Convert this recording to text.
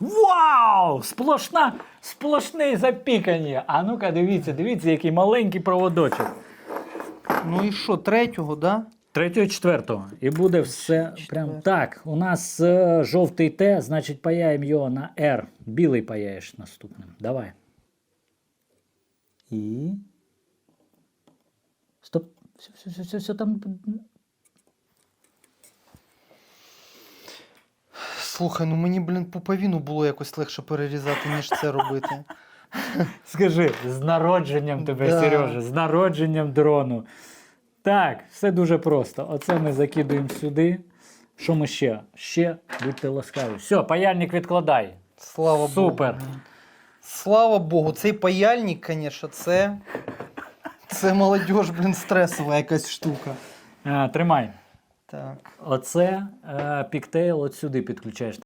Вау! Сплошна, сплошне запікання. А ну-ка, дивіться, дивіться, який маленький проводочок. Ну і що, третього, да? Третього, четвертого. І буде все прям так. У нас е, жовтий Т, значить паяємо його на R. Білий паяєш наступним. Давай. І. Стоп. Все, все, все, все, все там. Слухай, ну мені, блін, пуповіну було якось легше перерізати, ніж це робити. Скажи, з народженням тебе, Да. Сережа, з народженням дрону. Так, все дуже просто. Оце ми закидуємо сюди. Що ми ще? Ще будьте ласкаві. Все, паяльник відкладай. Слава Богу. Супер. блін. Слава Богу, цей паяльник, звісно, це. Це молодіж, блін, стресова якась штука. А, тримай. Так. Оце е, піктейл от сюди підключаєш.